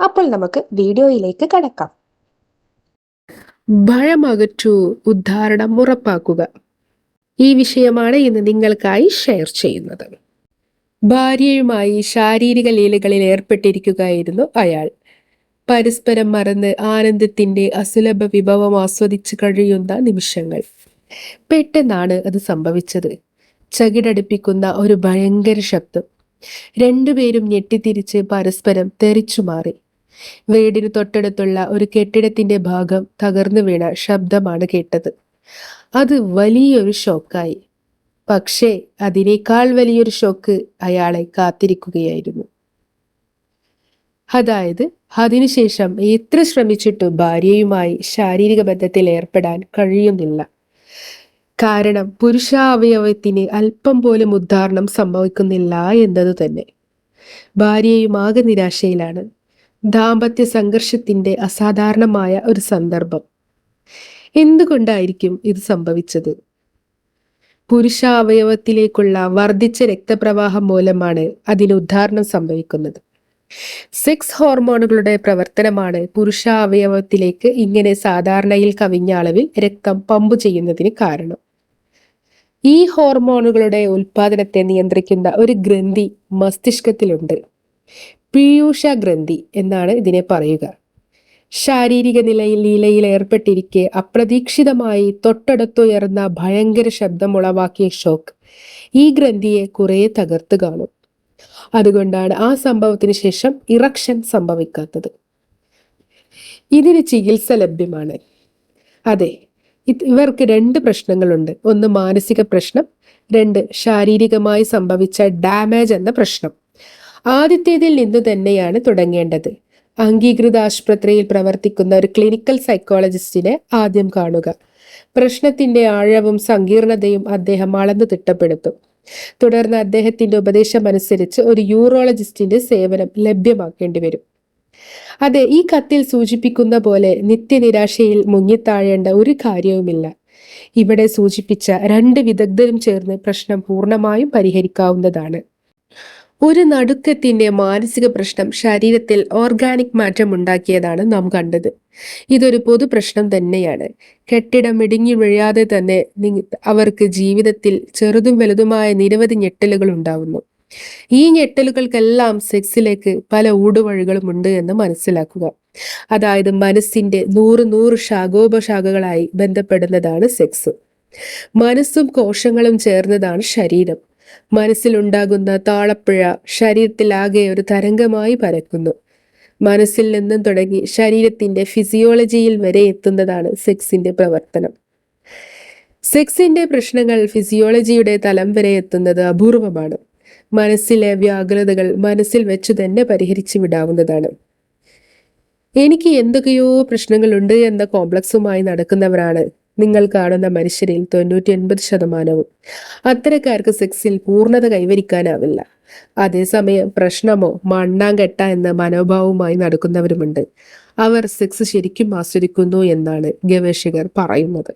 അപ്പോൾ നമുക്ക് വീഡിയോയിലേക്ക് കടക്കാം. ഭയമകറ്റു ഉദ്ധാരണം ഉറപ്പാക്കുക. ഈ വിഷയമാണ് ഇന്ന് നിങ്ങൾക്കായി ഷെയർ ചെയ്യുന്നത്. ഭാര്യയുമായി ശാരീരിക ലീലകളിൽ ഏർപ്പെട്ടിരിക്കുകയായിരുന്നു അയാൾ. പരസ്പരം മറന്ന് ആനന്ദത്തിന്റെ അസുലഭ വിഭവം ആസ്വദിച്ച് കഴിയുന്ന നിമിഷങ്ങൾ. പെട്ടെന്നാണ് അത് സംഭവിച്ചത്. ചകിടടുപ്പിക്കുന്ന ഒരു ഭയങ്കര ശബ്ദം. രണ്ടുപേരും ഞെട്ടിത്തിരിച്ച് പരസ്പരം തെറിച്ചു മാറി വീടിന് തൊട്ടടുത്തുള്ള ഒരു കെട്ടിടത്തിന്റെ ഭാഗം തകർന്നു വീണ ശബ്ദമാണ് കേട്ടത്. അത് വലിയൊരു ഷോക്കായി. പക്ഷേ അതിനേക്കാൾ വലിയൊരു ഷോക്ക് അയാളെ കാത്തിരിക്കുകയായിരുന്നു. അതായത് അതിനുശേഷം എത്ര ശ്രമിച്ചിട്ടും ഭാര്യയുമായി ശാരീരിക ബന്ധത്തിൽ ഏർപ്പെടാൻ കഴിയുന്നില്ല. കാരണം പുരുഷാവയവത്തിന് അല്പം പോലും ഉദ്ധാരണം സംഭവിക്കുന്നില്ല എന്നത് തന്നെ. ഭാര്യയും ആകെ നിരാശയിലാണ്. ദാമ്പത്യ സംഘർഷത്തിന്റെ അസാധാരണമായ ഒരു സന്ദർഭം. എന്തുകൊണ്ടായിരിക്കും ഇത് സംഭവിച്ചത്? പുരുഷ അവയവത്തിലേക്കുള്ള വർദ്ധിച്ച രക്തപ്രവാഹം മൂലമാണ് അതിന് ഉദ്ധാരണം സംഭവിക്കുന്നത്. സെക്സ് ഹോർമോണുകളുടെ പ്രവർത്തനമാണ് പുരുഷ അവയവത്തിലേക്ക് ഇങ്ങനെ സാധാരണയിൽ കവിഞ്ഞ അളവിൽ രക്തം പമ്പ് ചെയ്യുന്നതിന് കാരണം. ഈ ഹോർമോണുകളുടെ ഉൽപാദനത്തെ നിയന്ത്രിക്കുന്ന ഒരു ഗ്രന്ഥി മസ്തിഷ്കത്തിലുണ്ട്. പീയൂഷ ഗ്രന്ഥി എന്നാണ് ഇതിനെ പറയുക. ശാരീരിക നിലയിൽ ലീലയിൽ ഏർപ്പെട്ടിരിക്കെ അപ്രതീക്ഷിതമായി തൊട്ടടുത്തുയർന്ന ഭയങ്കര ശബ്ദമുളവാക്കിയ ഷോക്ക് ഈ ഗ്രന്ഥിയെ കുറെ തകർത്ത് കാണും. അതുകൊണ്ടാണ് ആ സംഭവത്തിന് ശേഷം ഇറക്ഷൻ സംഭവിക്കാത്തത്. ഇതിന് ചികിത്സ ലഭ്യമാണ്. അതെ ഇവർക്ക് രണ്ട് പ്രശ്നങ്ങളുണ്ട്. ഒന്ന് മാനസിക പ്രശ്നം രണ്ട് ശാരീരികമായി സംഭവിച്ച ഡാമേജ് എന്ന പ്രശ്നം. ആദ്യത്തേതിൽ നിന്ന് തന്നെയാണ് തുടങ്ങേണ്ടത്. അംഗീകൃത ആശുപത്രിയിൽ പ്രവർത്തിക്കുന്ന ഒരു ക്ലിനിക്കൽ സൈക്കോളജിസ്റ്റിനെ ആദ്യം കാണുക. പ്രശ്നത്തിന്റെ ആഴവും സങ്കീർണതയും അദ്ദേഹം അളന്നു തിട്ടപ്പെടുത്തും. തുടർന്ന് അദ്ദേഹത്തിന്റെ ഉപദേശം അനുസരിച്ച് ഒരു യൂറോളജിസ്റ്റിന്റെ സേവനം ലഭ്യമാക്കേണ്ടി വരും. അതെ ഈ കത്തിൽ സൂചിപ്പിക്കുന്ന പോലെ നിത്യനിരാശയിൽ മുങ്ങിത്താഴേണ്ട ഒരു കാര്യവുമില്ല. ഇവിടെ സൂചിപ്പിച്ച രണ്ട് വിദഗ്ധരും ചേർന്ന് പ്രശ്നം പൂർണമായും പരിഹരിക്കാവുന്നതാണ്. ഒരു നടുക്കത്തിന്റെ മാനസിക പ്രശ്നം ശരീരത്തിൽ ഓർഗാനിക് മാറ്റം ഉണ്ടാക്കിയതാണ് നാം കണ്ടത്. ഇതൊരു പൊതു പ്രശ്നം തന്നെയാണ്. കെട്ടിടം ഇടുങ്ങി വീഴാതെ തന്നെ അവർക്ക് ജീവിതത്തിൽ ചെറുതും വലുതുമായ നിരവധി ഞെട്ടലുകൾ ഉണ്ടാവുന്നു. ഈ ഞെട്ടലുകൾക്കെല്ലാം സെക്സിലേക്ക് പല ഊടുവഴികളും ഉണ്ട് എന്ന് മനസ്സിലാക്കുക. അതായത് മനസ്സിന്റെ നൂറ് നൂറ് ശാഖോപശാഖകളായി ബന്ധപ്പെടുന്നതാണ് സെക്സ്. മനസ്സും കോശങ്ങളും ചേർന്നതാണ് ശരീരം. മനസ്സിലുണ്ടാകുന്ന താളപ്പുഴ ശരീരത്തിലാകെ ഒരു തരംഗമായി പരക്കുന്നു. മനസ്സിൽ നിന്നും തുടങ്ങി ശരീരത്തിന്റെ ഫിസിയോളജിയിൽ വരെ എത്തുന്നതാണ് സെക്സിന്റെ പ്രവർത്തനം. സെക്സിന്റെ പ്രശ്നങ്ങൾ ഫിസിയോളജിയുടെ തലം വരെ എത്തുന്നത് അപൂർവമാണ്. മനസ്സിലെ വ്യാകുലതകൾ മനസ്സിൽ വെച്ചു തന്നെ പരിഹരിച്ചു വിടാവുന്നതാണ്. എനിക്ക് എന്തൊക്കെയോ പ്രശ്നങ്ങളുണ്ട് എന്ന കോംപ്ലക്സുമായി നടക്കുന്നവരാണ് നിങ്ങൾ കാണുന്ന മനുഷ്യരിൽ തൊണ്ണൂറ്റി എൺപത് ശതമാനവും അത്തരക്കാർക്ക് സെക്സിൽ പൂർണത കൈവരിക്കാനാവില്ല. അതേസമയം പ്രശ്നമോ മണ്ണാങ്കെട്ട എന്ന മനോഭാവവുമായി നടക്കുന്നവരുമുണ്ട്. അവർ സെക്സ് ശരിക്കും ആസ്വദിക്കുന്നു എന്നാണ് ഗവേഷകർ പറയുന്നത്.